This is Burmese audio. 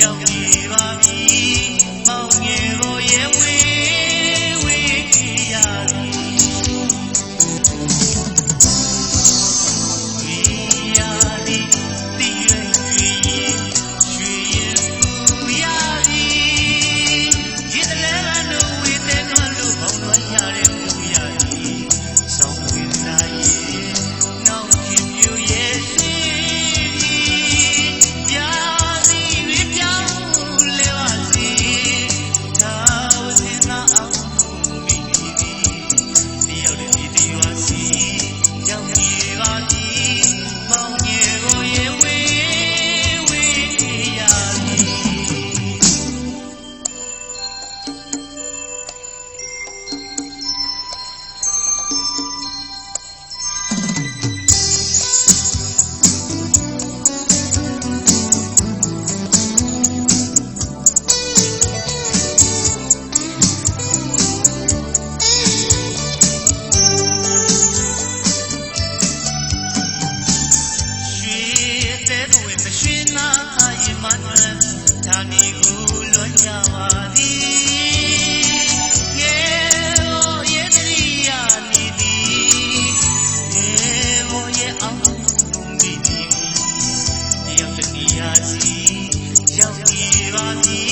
ရောက်ကြည့်ပါပြီ။မောင်ငယ်ကိုရဲ့ဝေး yali 垃圾。